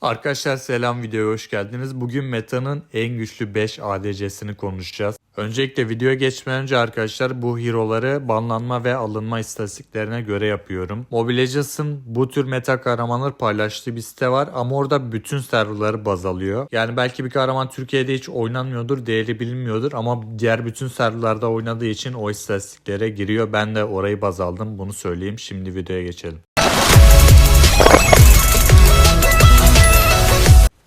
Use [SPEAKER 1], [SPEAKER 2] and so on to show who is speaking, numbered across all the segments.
[SPEAKER 1] Arkadaşlar selam videoya hoş geldiniz. Bugün Meta'nın en güçlü 5 ADC'sini konuşacağız. Öncelikle videoya geçmeden önce arkadaşlar bu hero'ları banlanma ve alınma istatistiklerine göre yapıyorum. Mobile Legends'ın bu tür meta kahramanları paylaştığı bir site var ama orada bütün serverları baz alıyor. Yani belki bir kahraman Türkiye'de hiç oynanmıyordur, değeri bilinmiyordur ama diğer bütün serverlarda oynadığı için o istatistiklere giriyor. Ben de orayı baz aldım bunu söyleyeyim. Şimdi videoya geçelim.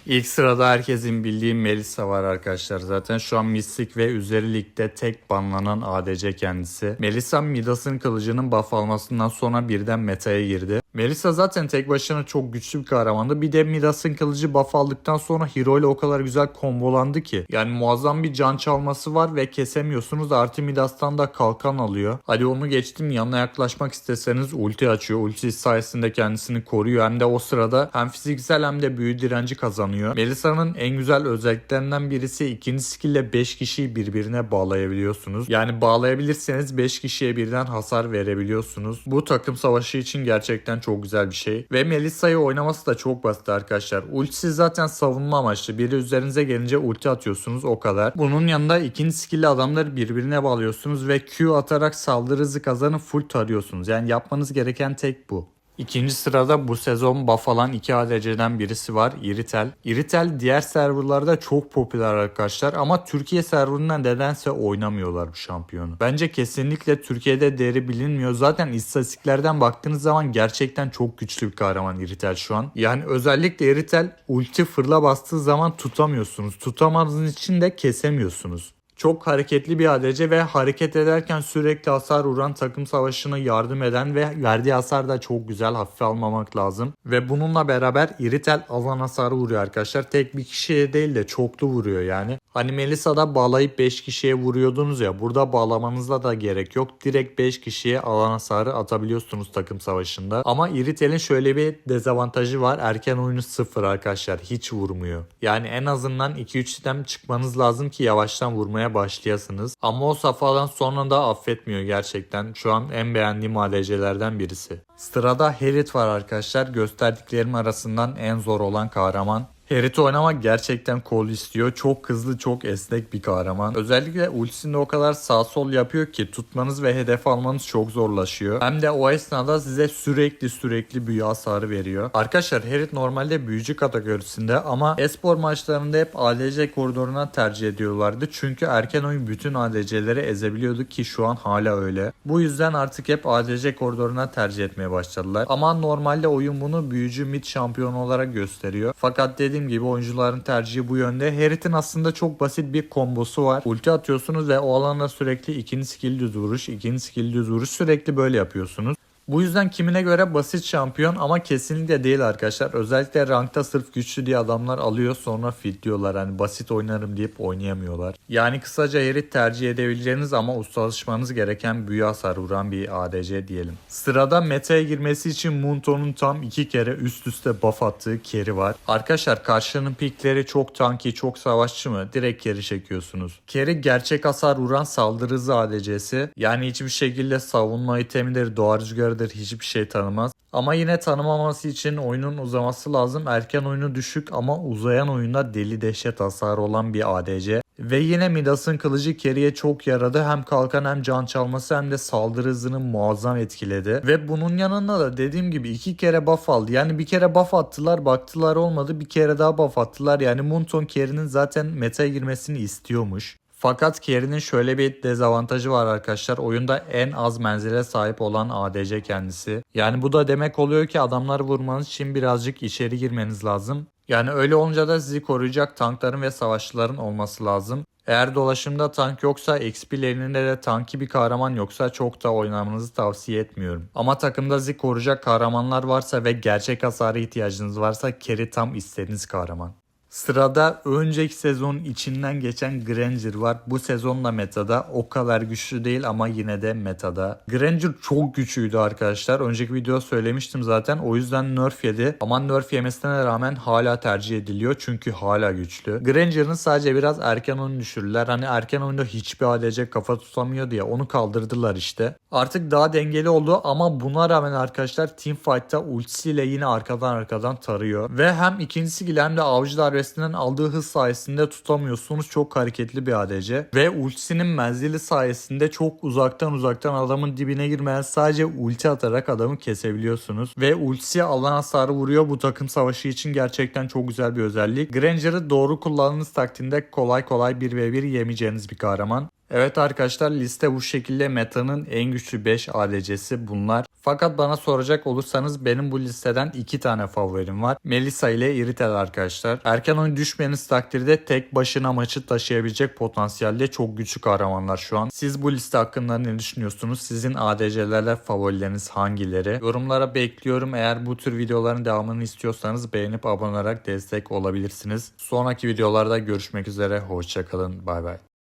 [SPEAKER 1] İlk sırada herkesin bildiği Melissa var arkadaşlar. Zaten şu an Mystic ve üzeri ligde tek banlanan ADC kendisi. Melissa Midas'ın kılıcının buff almasından sonra birden meta'ya girdi. Melissa zaten tek başına çok güçlü bir kahramandı. Bir de Midas'ın kılıcı buff aldıktan sonra hero ile o kadar güzel kombolandı ki. Yani muazzam bir can çalması var ve kesemiyorsunuz. Artı Midas'tan da kalkan alıyor. Hadi onu geçtim yanına yaklaşmak isteseniz ulti açıyor. Ulti sayesinde kendisini koruyor. Hem de o sırada hem fiziksel hem de büyü direnci kazanıyor. Melisa'nın en güzel özelliklerinden birisi ikinci skill ile 5 kişiyi birbirine bağlayabiliyorsunuz. Yani bağlayabilirseniz 5 kişiye birden hasar verebiliyorsunuz. Bu takım savaşı için gerçekten çok güzel bir şey. Ve Melisa'yı oynaması da çok basit arkadaşlar. Ultisi zaten savunma amaçlı. Biri üzerinize gelince ulti atıyorsunuz o kadar. Bunun yanında ikinci skill ile adamları birbirine bağlıyorsunuz ve Q atarak saldırı hızı kazanıp full tarıyorsunuz. Yani yapmanız gereken tek bu. İkinci sırada bu sezon buff alan iki ADC'den birisi var Iritel. Iritel diğer serverlarda çok popüler arkadaşlar ama Türkiye serverından nedense oynamıyorlar bu şampiyonu. Bence kesinlikle Türkiye'de değeri bilinmiyor. Zaten istatistiklerden baktığınız zaman gerçekten çok güçlü bir kahraman Iritel şu an. Yani özellikle Iritel ulti fırla bastığı zaman tutamıyorsunuz. Tutamadığınız için de kesemiyorsunuz. Çok hareketli bir ADC ve hareket ederken sürekli hasar vuran takım savaşına yardım eden ve verdiği hasar da çok güzel hafife almamak lazım. Ve bununla beraber Iritel alan hasarı vuruyor arkadaşlar. Tek bir kişiye değil de çoklu vuruyor yani. Hani Melisa'da bağlayıp 5 kişiye vuruyordunuz ya burada bağlamanızda da gerek yok. Direkt 5 kişiye alan hasarı atabiliyorsunuz takım savaşında. Ama Iritel'in şöyle bir dezavantajı var. Erken oyunu sıfır arkadaşlar. Hiç vurmuyor. Yani en azından 2-3 sistem çıkmanız lazım ki yavaştan vurmaya başlayasınız. Ama o safhadan sonra da affetmiyor gerçekten. Şu an en beğendiğim ADC'lerden birisi. Sırada Herit var arkadaşlar. Gösterdiklerim arasından en zor olan kahraman. Herit oynamak gerçekten kol istiyor. Çok hızlı, çok esnek bir kahraman. Özellikle ultisinde o kadar sağ sol yapıyor ki tutmanız ve hedef almanız çok zorlaşıyor. Hem de o esnada size sürekli sürekli büyü hasarı veriyor. Arkadaşlar Herit normalde büyücü kategorisinde ama espor maçlarında hep ADC koridoruna tercih ediyorlardı. Çünkü erken oyun bütün ADC'leri ezebiliyordu ki şu an hala öyle. Bu yüzden artık hep ADC koridoruna tercih etmeye başladılar. Ama normalde oyun bunu büyücü mid şampiyonu olarak gösteriyor. Fakat dediğim gibi oyuncuların tercihi bu yönde. Herit'in aslında çok basit bir kombosu var. Ulti atıyorsunuz ve o alanda sürekli ikinci skill düz vuruş, ikinci skill düz vuruş sürekli böyle yapıyorsunuz. Bu yüzden kimine göre basit şampiyon ama kesinlikle değil arkadaşlar. Özellikle rankta sırf güçlü diye adamlar alıyor sonra fit diyorlar. Hani basit oynarım deyip oynayamıyorlar. Yani kısaca Herit tercih edebileceğiniz ama ustalaşmanız gereken büyü hasar vuran bir ADC diyelim. Sırada meta'ya girmesi için Munto'nun tam iki kere üst üste buff attığı Keri var. Arkadaşlar karşının pikleri çok tanki, çok savaşçı mı? Direkt Keri çekiyorsunuz. Keri gerçek hasar vuran saldırı hızı ADC'si. Yani hiçbir şekilde savunma itemidir, doğa rüzgarıdır hiçbir şey tanımaz. Ama yine tanımaması için oyunun uzaması lazım. Erken oyunu düşük ama uzayan oyunda deli dehşet hasarı olan bir ADC. Ve yine Midas'ın kılıcı Kerry'e çok yaradı. Hem kalkan hem can çalması hem de saldırı hızını muazzam etkiledi. Ve bunun yanında da dediğim gibi iki kere buff aldı. Yani bir kere buff attılar baktılar olmadı bir kere daha buff attılar. Yani Munton Kerry'nin zaten meta'ya girmesini istiyormuş. Fakat Kerry'nin şöyle bir dezavantajı var arkadaşlar. Oyunda en az menzile sahip olan ADC kendisi. Yani bu da demek oluyor ki adamları vurmanız için birazcık içeri girmeniz lazım. Yani öyle olunca da sizi koruyacak tankların ve savaşçıların olması lazım. Eğer dolaşımda tank yoksa XP lane'inde de tanki bir kahraman yoksa çok da oynamanızı tavsiye etmiyorum. Ama takımda sizi koruyacak kahramanlar varsa ve gerçek hasara ihtiyacınız varsa Kerry tam istediğiniz kahraman. Sırada önceki sezonun içinden geçen Granger var. Bu sezonla metada o kadar güçlü değil ama yine de metada. Granger çok güçlüydü arkadaşlar. Önceki video söylemiştim zaten. O yüzden nerf yedi. Ama nerf yemesine rağmen hala tercih ediliyor. Çünkü hala güçlü. Granger'ın sadece biraz erken oyunu düşürdüler. Hani erken oyunda hiçbir ADC kafa tutamıyor diye onu kaldırdılar işte. Artık daha dengeli oldu ama buna rağmen arkadaşlar Teamfight'ta ultisiyle yine arkadan arkadan tarıyor. Ve hem ikincisi gibi hem de avcı darbesinden aldığı hız sayesinde tutamıyorsunuz. Çok hareketli bir ADC. Ve ultisinin menzili sayesinde çok uzaktan uzaktan adamın dibine girmeyen sadece ulti atarak adamı kesebiliyorsunuz. Ve ultisi alan hasarı vuruyor. Bu takım savaşı için gerçekten çok güzel bir özellik. Granger'ı doğru kullandığınız takdirde kolay kolay 1v1 yemeyeceğiniz bir kahraman. Evet arkadaşlar liste bu şekilde metanın en güçlü 5 ADC'si bunlar. Fakat bana soracak olursanız benim bu listeden 2 tane favorim var. Melissa ile Iritel arkadaşlar. Erken oyun düşmeniz takdirde tek başına maçı taşıyabilecek potansiyelde çok güçlü kahramanlar şu an. Siz bu liste hakkında ne düşünüyorsunuz? Sizin ADC'lerle favorileriniz hangileri? Yorumlara bekliyorum. Eğer bu tür videoların devamını istiyorsanız beğenip abone olarak destek olabilirsiniz. Sonraki videolarda görüşmek üzere. Hoşçakalın. Bay bay.